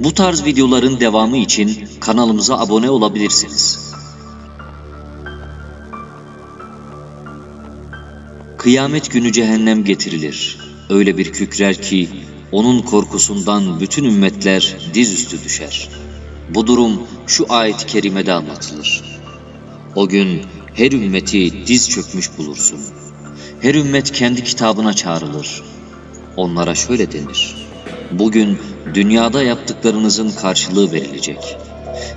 Bu tarz videoların devamı için kanalımıza abone olabilirsiniz. Kıyamet günü cehennem getirilir. Öyle bir kükrer ki onun korkusundan bütün ümmetler dizüstü düşer. Bu durum şu ayet-i kerimede anlatılır. O gün her ümmeti diz çökmüş bulursun. Her ümmet kendi kitabına çağrılır. Onlara şöyle denir. Bugün dünyada yaptıklarınızın karşılığı verilecek.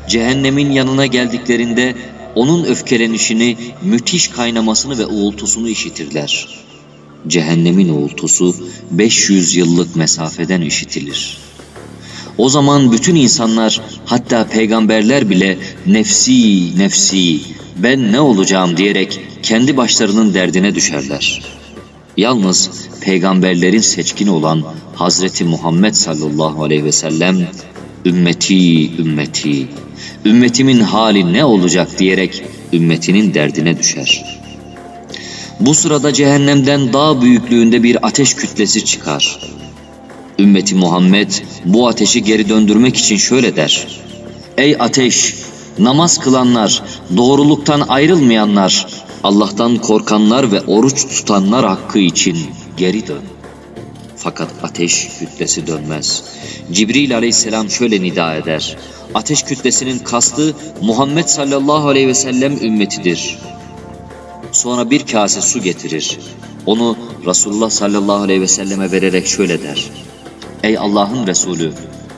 Cehennemin yanına geldiklerinde onun öfkelenişini, müthiş kaynamasını ve uğultusunu işitirler. Cehennemin uğultusu 500 yıllık mesafeden işitilir. O zaman bütün insanlar hatta peygamberler bile nefsi nefsi ben ne olacağım diyerek kendi başlarının derdine düşerler. Yalnız peygamberlerin seçkini olan Hazreti Muhammed sallallahu aleyhi ve sellem ümmeti ümmeti ümmetimin hali ne olacak diyerek ümmetinin derdine düşer. Bu sırada cehennemden dağ büyüklüğünde bir ateş kütlesi çıkar. Ümmeti Muhammed bu ateşi geri döndürmek için şöyle der. Ey ateş! Namaz kılanlar, doğruluktan ayrılmayanlar, Allah'tan korkanlar ve oruç tutanlar hakkı için geri dön. Fakat ateş kütlesi dönmez. Cibril aleyhisselam şöyle nida eder. Ateş kütlesinin kastı Muhammed sallallahu aleyhi ve sellem ümmetidir. Sonra bir kase su getirir. Onu Resulullah sallallahu aleyhi ve selleme vererek şöyle der. Ey Allah'ın Resulü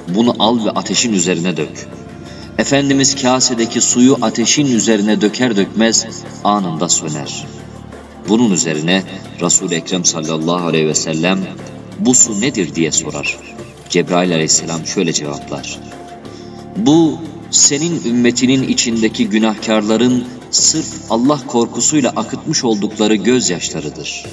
bunu al ve ateşin üzerine dök. Efendimiz kasedeki suyu ateşin üzerine döker dökmez anında söner. Bunun üzerine Resul-i Ekrem sallallahu aleyhi ve sellem bu su nedir diye sorar. Cebrail aleyhisselam şöyle cevaplar. Bu senin ümmetinin içindeki günahkarların sırf Allah korkusuyla akıtmış oldukları gözyaşlarıdır.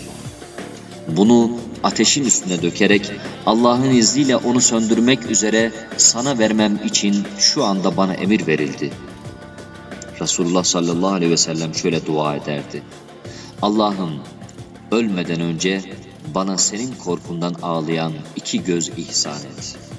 Bunu ateşin üstüne dökerek Allah'ın izniyle onu söndürmek üzere sana vermem için şu anda bana emir verildi. Resulullah sallallahu aleyhi ve sellem şöyle dua ederdi. Allah'ım ölmeden önce bana senin korkundan ağlayan iki göz ihsan et.''